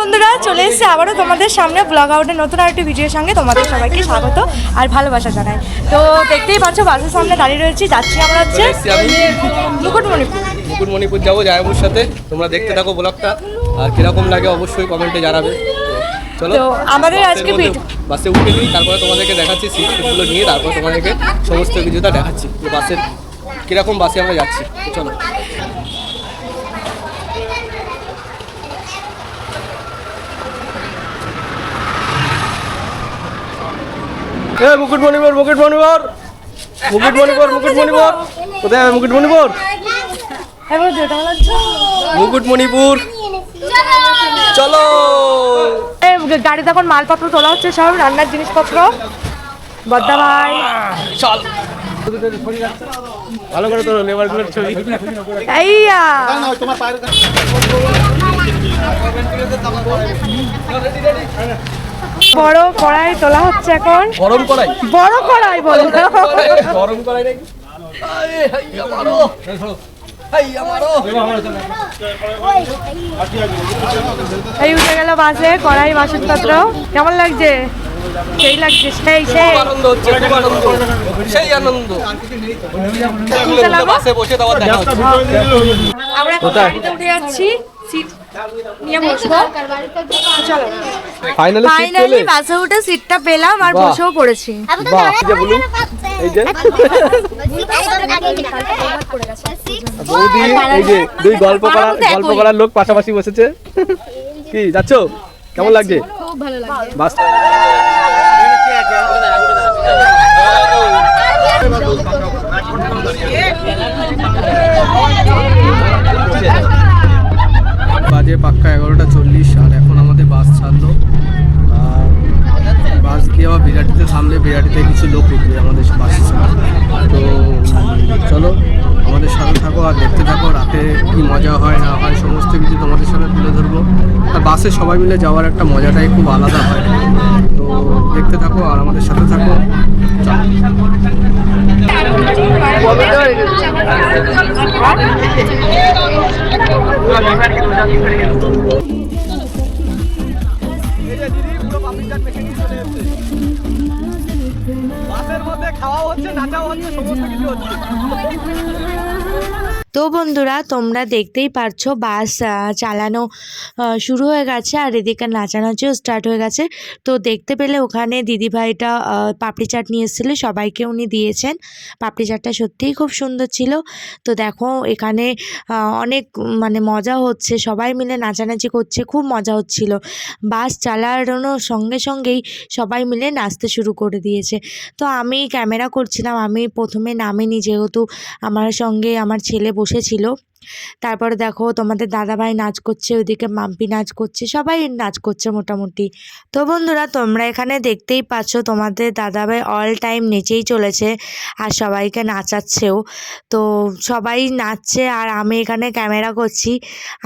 বন্ধুরা চলে এসেছে আবারও তোমাদের সামনে ব্লগ আউটের নতুন আরেকটি ভিডিওর সঙ্গে। তোমাদের সবাইকে স্বাগত আর ভালোবাসা জানাই। তো দেখতেই পাচ্ছ বাসের সামনে দাঁড়িয়ে রয়েছি। যাচ্ছি আমরা হচ্ছে মুকুটমণিপুর। মুকুটমণিপুর যাব জায়াবুর সাথে। তোমরা দেখতে থাকো ব্লগটা আর কীরকম লাগে অবশ্যই কমেন্টে জানাবে। চলো আমাদের আজকে বাসে উঠে নিই তারপরে তোমাদেরকে দেখাচ্ছি সিটগুলো নিয়ে তারপর তোমাদেরকে সমস্ত কিছুটা দেখাচ্ছি। বাসের কীরকম বাসে আমরা যাচ্ছি। চলো। এ মুকুটমণিপুর মুকুটমণিপুর মুকুটমণিপুর মুকুটমণিপুর কোথায় যাবে মুকুটমণিপুর মুকুটমণিপুর চলো। এই গাড়িতে এখন মালপত্র তোলা হচ্ছে সব রান্নার জিনিসপত্র। বদ্দা ভাই। চল। ভালো করে তোর লেবারগুলোর ছবি। এইয়া। বড় কড়াই তোলা হচ্ছে এখন। গরম করাই বড় কড়াই বল। গরম নাকি। এই উঠে গেল বাসে কড়াই বাসনপত্র। কেমন লাগছে? সেই লাগছে সেই সেই। আনন্দ হচ্ছে আনন্দ। সেই আমরা উঠে যাচ্ছি। সিট নিয়ে বসবো। চলো। ফাইনালি ফাইনালি বাসে উঠে সিটটা পেলাম আর বসেও পড়েছি। বাহ। বলুন। এই যে। বৌদি এই যে দুই গল্প করার গল্প করার লোক পাশাপাশি বসেছে। কি যাচ্ছ? কেমন লাগছে? খুব ভালো লাগছে। বাস। বাজে পাক্কা এগারোটা চল্লিশ, আর এখন আমাদের বাস ছাড়লো। আর বাস গিয়ে আবার বিরাটিতে থামলে বিরাটিতে কিছু লোক উঠবে আমাদের সাথে তো চলো, আমাদের সাথে থাকো আর দেখতে থাকো রাতে কি মজা হয়, না হয়, সমস্ত কিছু তোমাদের সাথে তুলে ধরবো। আর বাসে সবাই মিলে যাওয়ার একটা মজাটাই খুব আলাদা হয়। তো দেখতে থাকো আর আমাদের সাথে থাকো। মধ্যে খাওয়া হচ্ছে নাচাও হচ্ছে সমস্ত কিছু হচ্ছে। তো বন্ধুরা, তোমরা দেখতেই পারছ বাস চালানো শুরু হয়ে গেছে আর এদিকে নাচানাচিও স্টার্ট হয়ে গেছে। তো দেখতে পেলে ওখানে দিদিভাইটা পাপড়ি চাট নিয়ে এসেছিল, সবাইকে উনি দিয়েছেন। পাপড়ি চাটটা সত্যিই খুব সুন্দর ছিল। তো দেখো, এখানে অনেক মানে মজা হচ্ছে, সবাই মিলে নাচানাচি করছে, খুব মজা হচ্ছিল। বাস চালানোর সঙ্গে সঙ্গেই সবাই মিলে নাচতে শুরু করে দিয়েছে। তো আমি ক্যামেরা করছিলাম, আমি প্রথমে নামিনি যেহেতু আমার সঙ্গে আমার ছেলে বসেছিল তারপরে দেখো তোমাদের দাদাভাই নাচ করছে, ওইদিকে মাম্পি নাচ করছে, সবাই নাচ করছে মোটামুটি। তো বন্ধুরা, তোমরা এখানে দেখতেই পাচ্ছ তোমাদের দাদাভাই অল টাইম নেচেই চলেছে আর সবাইকে নাচাচ্ছেও। তো সবাই নাচছে আর আমি এখানে ক্যামেরা করছি,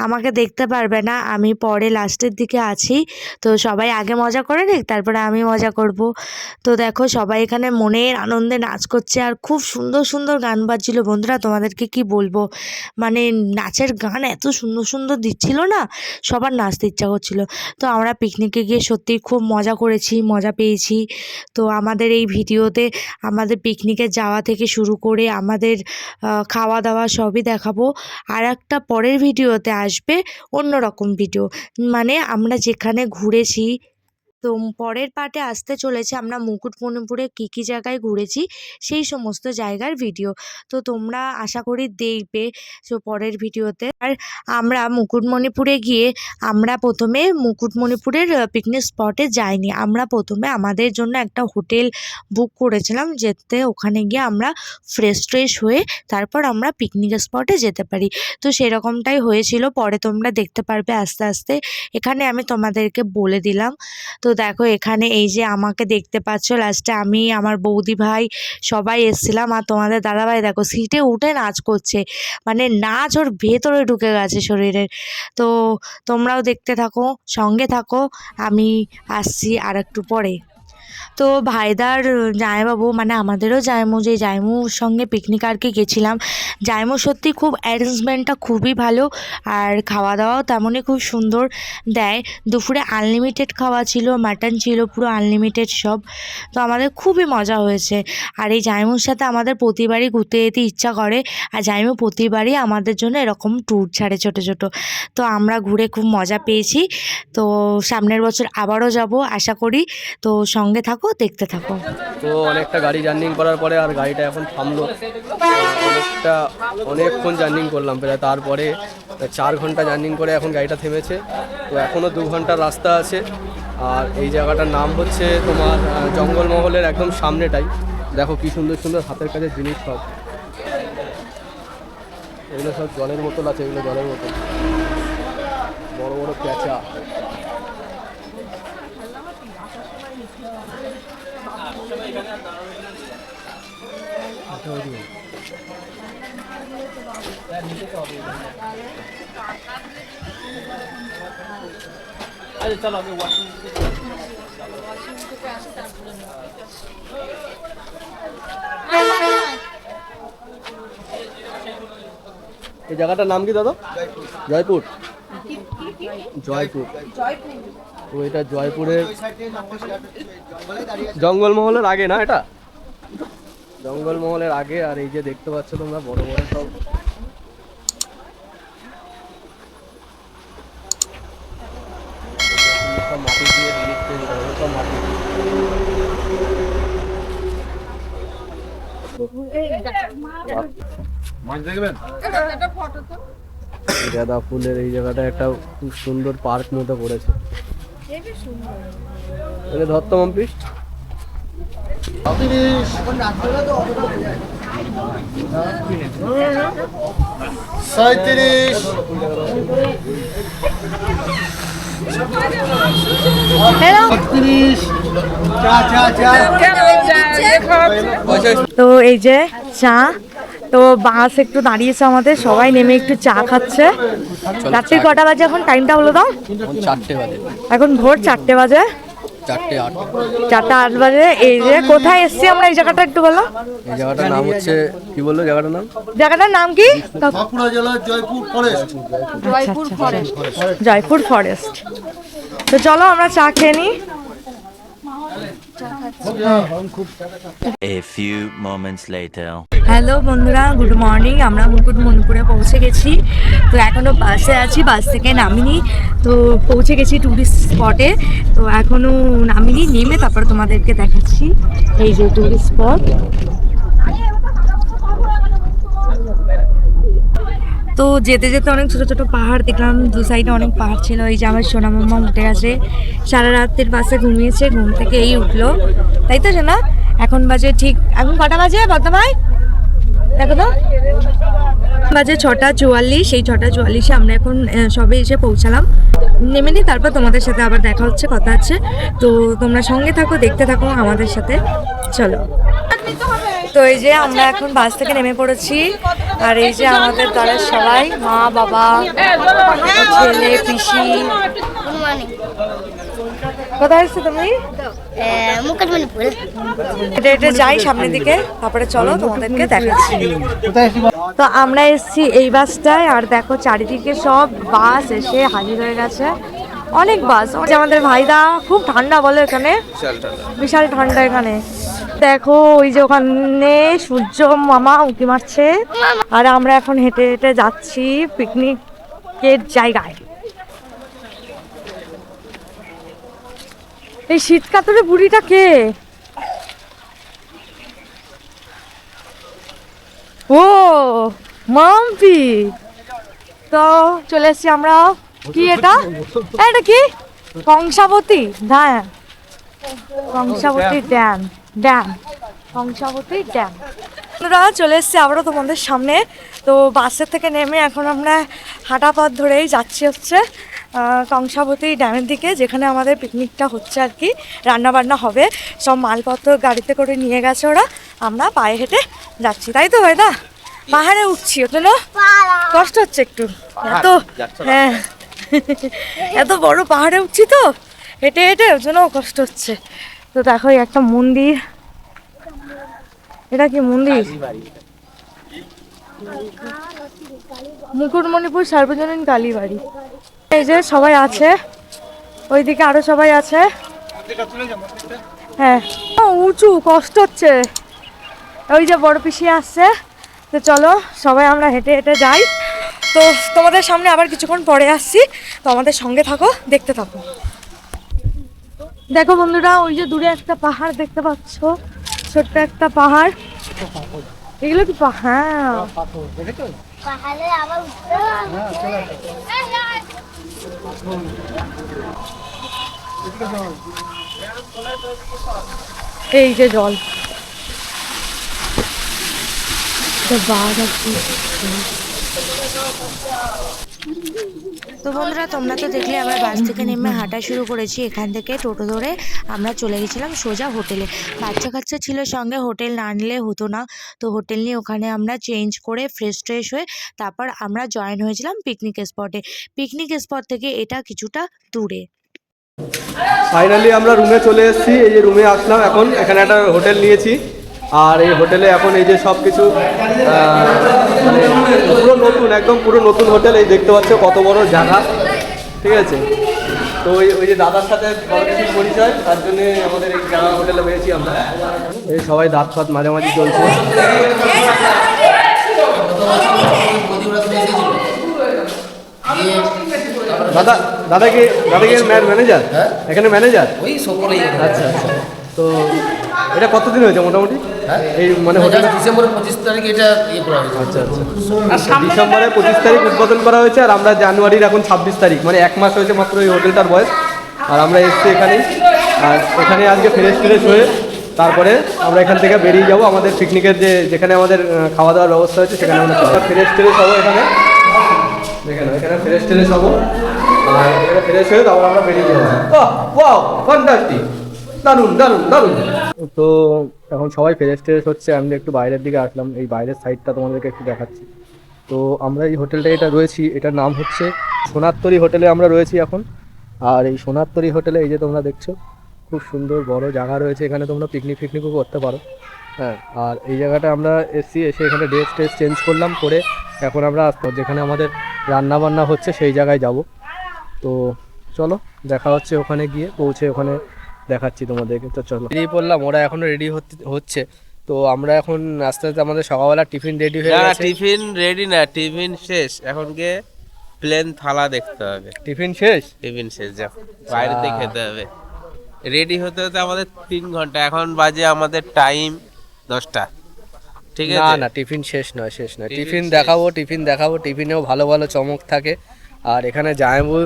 আমাকে দেখতে পারবে না, আমি পরে লাস্টের দিকে আছি। তো সবাই আগে মজা করে নিক, তারপরে আমি মজা করব। তো দেখো সবাই এখানে মনের আনন্দে নাচ করছে আর খুব সুন্দর সুন্দর গান বাজছিল। বন্ধুরা, তোমাদেরকে কি বলব? মানে নাচের গান এত সুন্দর সুন্দর দিচ্ছিল না? সবার নাচতে ইচ্ছা করছিল। তো আমরা পিকনিকে গিয়ে সত্যিই খুব মজা করেছি, মজা পেয়েছি। তো আমাদের এই ভিডিওতে আমাদের পিকনিকে যাওয়া থেকে শুরু করে আমাদের খাওয়া দাওয়া সবই দেখাবো। আর একটা পরের ভিডিওতে আসবে অন্য রকম ভিডিও মানে আমরা যেখানে ঘুরেছি তো পরের পার্টে আসতে চলেছে আমরা মুকুটমণিপুরে কী কী জায়গায় ঘুরেছি সেই সমস্ত জায়গার ভিডিও। তো তোমরা আশা করি দেখবে তো পরের ভিডিওতে। আর আমরা মুকুটমণিপুরে গিয়ে আমরা প্রথমে মুকুটমণিপুরের পিকনিক স্পটে যাইনি। আমরা প্রথমে আমাদের জন্য একটা হোটেল বুক করেছিলাম যেতে ওখানে গিয়ে আমরা ফ্রেশ ট্রেশ হয়ে তারপর আমরা পিকনিক স্পটে যেতে পারি। তো সেরকমটাই হয়েছিল। পরে তোমরা দেখতে পারবে আস্তে আস্তে। এখানে আমি তোমাদেরকে বলে দিলাম। তো দেখো, এখানে এই যে আমাকে দেখতে পাচ্ছ লাস্টে আমি, আমার বৌদি ভাই সবাই এসছিলাম আর তোমাদের দাদাভাই দেখো সিটে উঠে নাচ করছে। মানে নাচ ওর ভেতরে ঢুকে গেছে শরীরের তো তোমরাও দেখতে থাকো, সঙ্গে থাকো, আমি আসছি আর একটু পরে। তো ভাইদার জামাইবাবু মানে আমাদেরও জায়মু যে জায়মুর সঙ্গে পিকনিক আর কি গেছিলাম। জায়মু সত্যি খুব অ্যারেঞ্জমেন্টটা খুবই ভালো, আর খাওয়া দাওয়াও তেমনই খুব সুন্দর দেয়। দুপুরে আনলিমিটেড খাওয়া ছিল মাটন ছিল, পুরো আনলিমিটেড সব। তো আমাদের খুবই মজা হয়েছে। আর এই জায়মুর সাথে আমাদের প্রতিবারই ঘুরতে যেতে ইচ্ছা করে, আর জায়মু প্রতিবারই আমাদের জন্য এরকম ট্যুর ছাড়ে ছোটো ছোটো। তো আমরা ঘুরে খুব মজা পেয়েছি। তো সামনের বছর আবারও যাব, আশা করি। তো সঙ্গে থাকো। দেখতে থাকো তো অনেকটা গাড়ি জার্নিং করার পরে আর গাড়িটা এখন থামলো। অনেকটা, অনেকক্ষণ জার্নিং করলাম প্রায়। তারপরে চার ঘণ্টা জার্নিং করে এখন গাড়িটা থেমেছে। তো এখনও দু ঘণ্টা রাস্তা আছে। আর এই জায়গাটার নাম হচ্ছে তোমার জঙ্গলমহলের একদম সামনেটাই। দেখো কি সুন্দর সুন্দর হাতের কাছে জিনিস সব। এগুলো সব জলের বোতল আছে, এগুলো জলের বোতল। বড় বড় প্যাঁচা এই জায়গাটার নাম কি দাদা জয়পুর জয়পুর তো এটা জয়পুরের জঙ্গলমহলের আগে না এটা? জঙ্গলমহলের আগে আর এই যে দেখতে পাচ্ছ তোমরা বড় বড় সব। মাটি দিয়ে মাটি গাঁদা ফুলের এই জায়গাটা একটা খুব সুন্দর পার্ক মতো করেছে। এটা ধরতো মাম্পি সাঁত্রিশ ছত্রিশ। চা চা চা তো এই যে চা তো বাস একটু দাঁড়িয়েছে আমাদের সবাই নেমে একটু চা খাচ্ছে। রাত্রি কটা বাজে এখন? টাইমটা হলো দাও। এখন চারটে বাজে। এখন ভোর চারটে বাজে। চারটে আট। চারটা আট বাজে। এই যে কোথায় এসছি আমরা? এই জায়গাটা একটু বলো। এই জায়গাটার নাম হচ্ছে কি বলল জায়গাটার নাম? জায়গাটার নাম কি? বাঁকুড়া জেলার Joypur forest Joypur forest Joypur forest তো চলো আমরা চা খেয়ে নিই A few moments later. Hello বন্ধুরা গুড মর্নিং আমরা মুকুট মনপুরে পৌঁছে গেছি। তো এখনও বাসে আছি, বাস থেকে নামিনি। তো পৌঁছে গেছি টুরিস্ট স্পটে তো এখনও নামিনি, নেমে তারপর তোমাদেরকে দেখাচ্ছি। এই যে ট্যুরিস্ট স্পট তো যেতে যেতে অনেক ছোট ছোট পাহাড় দেখলাম, দু সাইডে অনেক পাহাড় ছিল, এই যে আমার সোনা মাম্মা উঠে গেছে। সারা রাতের বাসে ঘুমিয়েছে, ঘুম থেকে এই উঠল। তাই তো সোনা? এখন বাজে ঠিক, এখন কটা বাজে বর্তমায় দেখো তো। বাজে ছটা চুয়াল্লিশ, এই ছটা চুয়াল্লিশে আমরা এখন সবে এসে পৌঁছালাম। নেমে নিই তারপর তোমাদের সাথে আবার দেখা হচ্ছে, কথা আছে তো তোমরা সঙ্গে থাকো, দেখতে থাকো আমাদের সাথে। চলো। তো এই যে আমরা এখন বাস থেকে নেমে পড়েছি। আর এই যে আমাদের দলের সবাই, মা, বাবা, ছেলে, পিসি। কোথায় এসছো তুমি? হেঁটে হেঁটে যাই সামনের দিকে, তারপরে চলো তোমাদেরকে দেখাচ্ছি। তো আমরা এসেছি এই বাসটায়, আর দেখো চারিদিকে সব বাস এসে হাজির হয়ে গেছে। অনেক বাস। আমাদের ভাইদা খুব ঠান্ডা বলে এখানে। বিশাল ঠান্ডা। এখানে। দেখো ওই যে ওখানে সূর্য মামা উঁকি মারছে। আর আমরা এখন হেঁটে হেঁটে যাচ্ছি পিকনিকের জায়গায়। এই শীত কাতরে বুড়িটা কে? ও মাম্পি। তো চলে এসছি আমরা কি এটা? এটা কি? কংসাবতী হ্যাঁ Kangsabati dam dam Kangsabati dam আমরা চলে এসেছি আবারও তোমাদের সামনে। তো বাসের থেকে নেমে এখন আমরা হাঁটা পথ ধরেই যাচ্ছি হচ্ছে কংসাবতী ড্যামের দিকে যেখানে আমাদের পিকনিকটা হচ্ছে আর কি রান্না বান্না হবে। সব মালপত্র গাড়িতে করে নিয়ে গেছে ওরা। আমরা পায়ে হেঁটে যাচ্ছি তাই তো ভাইদা? পাহাড়ে উঠছি ওটা কষ্ট হচ্ছে একটু। এত হ্যাঁ। এত বড় পাহাড়ে উঠছি তো, হেঁটে হেঁটে ওর জন্য কষ্ট হচ্ছে। তো দেখো একটা মন্দির। এটা কি মন্দির? মুকুটমণিপুর সার্বজনীন কালীবাড়ি। এই যে সবাই আছে, ওইদিকে আরও সবাই আছে। হ্যাঁ। উঁচু, কষ্ট হচ্ছে। ওই যে বড় পিসি আসছে। তো চলো, সবাই আমরা হেঁটে হেঁটে যাই। তো তোমাদের সামনে আবার কিছুক্ষণ পরে আসছি। তো আমাদের সঙ্গে থাকো দেখতে থাকো। দেখো বন্ধুরা ওই যে দূরে একটা পাহাড় দেখতে পাচ্ছ। ছোট্ট একটা পাহাড়। এগুলো কি পাহাড় পাহাড়ে এই যে জল। বাঘ আছে। তো বন্ধুরা, তোমরা তো দেখলে আবার বাস থেকে নেমে হাঁটা শুরু করেছি। এখান থেকে টোটো ধরে আমরা চলে গেছিলাম সোজা হোটেলে। বাচ্চা কাচ্চা ছিল সঙ্গে, হোটেল না নিলে হতো না। তো হোটেল নিয়ে ওখানে আমরা চেঞ্জ করে ফ্রেশ ট্রেশ হয়ে তারপর আমরা জয়েন হয়েছিলাম পিকনিক স্পটে পিকনিক স্পট থেকে এটা কিছুটা দূরে। ফাইনালি আমরা রুমে চলে এসেছি। এই যে রুমে আসলাম। এখন এখানে একটা হোটেল নিয়েছি। আর এই হোটেলে এখন এই যে সব কিছু মানে পুরো নতুন একদম পুরো নতুন হোটেল এই দেখতে পাচ্ছ কত বড় জায়গা। ঠিক আছে? তো ওই ওই যে দাদার সাথে কিছু পরিচয় তার জন্য আমাদের এই জায়গা হোটেলে পেয়েছি আমরা। এই সবাই দাঁত ফাত মাঝামাঝি চলছে। দাদা দাদা কি দাদা কি ম্যানেজার এখানে ম্যানেজার ওই সকলেই আচ্ছা আচ্ছা। তো এটা কতদিন হয়েছে মোটামুটি? এই মানে ডিসেম্বরের পঁচিশ তারিখে এটা ইয়ে করা হয়েছে। আচ্ছা আচ্ছা। ডিসেম্বরে পঁচিশ তারিখ উদ্বোধন করা হয়েছে আর আমরা জানুয়ারির এখন ছাব্বিশ তারিখ মানে এক মাস হয়েছে মাত্র এই হোটেলটার বয়স। আর আমরা এসছি এখানেই আর এখানে আজকে ফ্রেশ ফ্রেশ হয়ে তারপরে আমরা এখান থেকে বেরিয়ে যাব। আমাদের পিকনিকের যে যেখানে আমাদের খাওয়া দাওয়ার ব্যবস্থা হচ্ছে সেখানে আমরা ফ্রেশ ফ্রেশ হব এখানে। দেখেন এখানে ফ্রেশ ট্রেশ হব। আর এখানে ফ্রেশ হয়ে তারপর আমরা বেরিয়ে যাব। বাহ ওয়াও ফ্যান্টাস্টিক দারুণ দারুণ দারুণ। তো এখন সবাই ফ্রেশ ট্রেশ হচ্ছে আমি একটু বাইরের দিকে আসলাম এই বাইরের সাইডটা তোমাদেরকে একটু দেখাচ্ছি। তো আমরা এই হোটেলটা এটা রয়েছি এটার নাম হচ্ছে সোনারতরি হোটেলে আমরা রয়েছি এখন। আর এই সোনারতরি হোটেলে এই যে তোমরা দেখছ খুব সুন্দর বড় জায়গা রয়েছে এখানে তোমরা পিকনিক ফিকনিকও করতে পারো। হ্যাঁ। আর এই জায়গাটা আমরা এসছি এসে এখানে ড্রেস ট্রেস চেঞ্জ করলাম করে এখন আমরা আসব। যেখানে আমাদের রান্না বান্না হচ্ছে সেই জায়গায় যাব। তো চলো দেখা হচ্ছে ওখানে গিয়ে পৌঁছে ওখানে দেখাচ্ছি তোমাদেরকে। তো চলো। বেরিয়ে পড়লাম ওরা এখনও রেডি হচ্ছে তো আমরা এখন আস্তে আস্তে আমাদের সকালবেলা টিফিন রেডি হয়ে না গেছে। টিফিন রেডি না টিফিন শেষ। এখন গিয়ে প্লেন থালা দেখতে হবে। টিফিন শেষ? টিফিন শেষ যা বাইরেতে খেতে হবে। রেডি হতে হতে আমাদের তিন ঘণ্টা এখন বাজে আমাদের টাইম দশটা। ঠিক না আছে? না না টিফিন শেষ নয় শেষ নয়। টিফিন দেখাবো টিফিন দেখাবো টিফিনেও ভালো ভালো চমক থাকে। আর এখানে জায়বু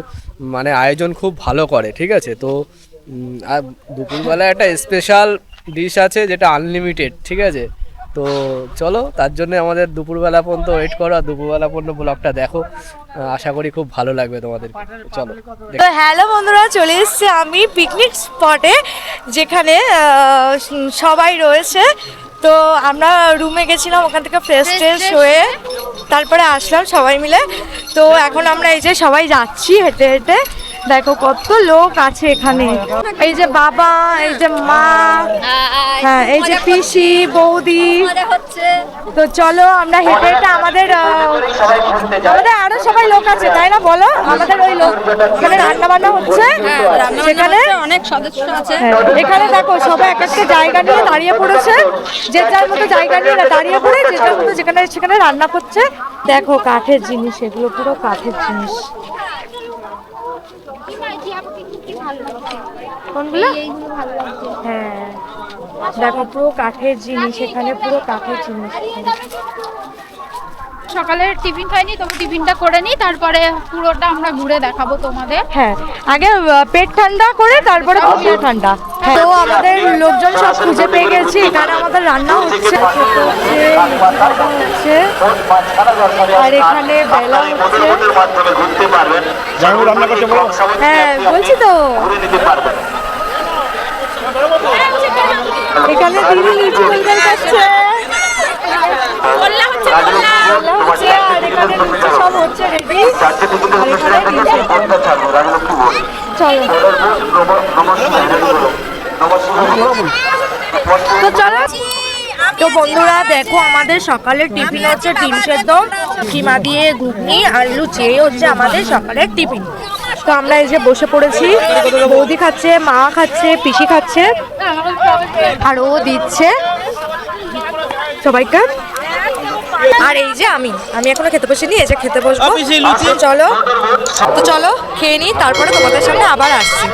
মানে আয়োজন খুব ভালো করে ঠিক আছে? তো আর দুপুরবেলা একটা স্পেশাল ডিশ আছে যেটা আনলিমিটেড ঠিক আছে? তো চলো তার জন্য আমাদের দুপুরবেলা পর্যন্ত ওয়েট করো আর দুপুরবেলা পর্যন্ত ব্লগটা দেখো। আশা করি খুব ভালো লাগবে তোমাদের। চলো তো হ্যালো বন্ধুরা চলে এসেছি আমি পিকনিক স্পটে যেখানে সবাই রয়েছে। তো আমরা রুমে গেছিলাম ওখান থেকে ফ্রেশ ট্রেশ হয়ে তারপরে আসলাম সবাই মিলে। তো এখন আমরা এই যে সবাই যাচ্ছি হেঁটে হেঁটে দেখো কত লোক আছে এখানে। এই যে বাবা এই যে মা হ্যাঁ এই যে পিসি বৌদি। তো চলো আমরা হেঁটে হেঁটে আমাদের আমাদের আরও সবাই লোক আছে তাই না বলো? আমাদের ওই লোক এখানে রান্না বান্না হচ্ছে সেখানে। অনেক সদস্য আছে। হ্যাঁ, এখানে দেখো সবাই এক একটা জায়গা নিয়ে দাঁড়িয়ে পড়েছে। যে যার মতো জায়গা নিয়ে দাঁড়িয়ে পড়ে যে যার মতো যেখানে সেখানে রান্না করছে। দেখো কাঠের জিনিস এগুলো পুরো কাঠের জিনিস। কোনগুলো? হ্যাঁ। দেখো পুরো কাঠের জিনিস এখানে পুরো কাঠের জিনিস। সকালে টিফিন খাইনি তবে টিফিনটা করে নিই তারপরে পুরোটা আমরা ঘুরে দেখাবো তোমাদের। হ্যাঁ আগে পেট ঠান্ডা করে তারপরে পুরো ঠান্ডা। হ্যাঁ তো আমাদের লোকজন সব খুঁজে পেয়ে গেছি এখানে আমাদের রান্না হচ্ছে আর এখানে বেলা হচ্ছে। হ্যাঁ বলছি তো। এখানে দিদি লুচি করছে বললা হচ্ছে বললা হচ্ছে আর এখানে লুচি সব হচ্ছে রেডি। আর এখানে দিদি চলো তো চলো। তো বন্ধুরা দেখো আমাদের সকালের টিফিন হচ্ছে ডিম সেদ্ধ কিমা দিয়ে ঘুগনি আর লুচি এই হচ্ছে আমাদের সকালের টিফিন। তো আমরা এই যে বসে পড়েছি বৌদি খাচ্ছে মা খাচ্ছে পিসি খাচ্ছে আর ও দিচ্ছে সবাইকে। আর এই যে আমি আমি এখনও খেতে বসিনি এই যে খেতে বসবো। চলো তো চলো খেয়ে নিই তারপরে তোমাদের সামনে আবার আসছি।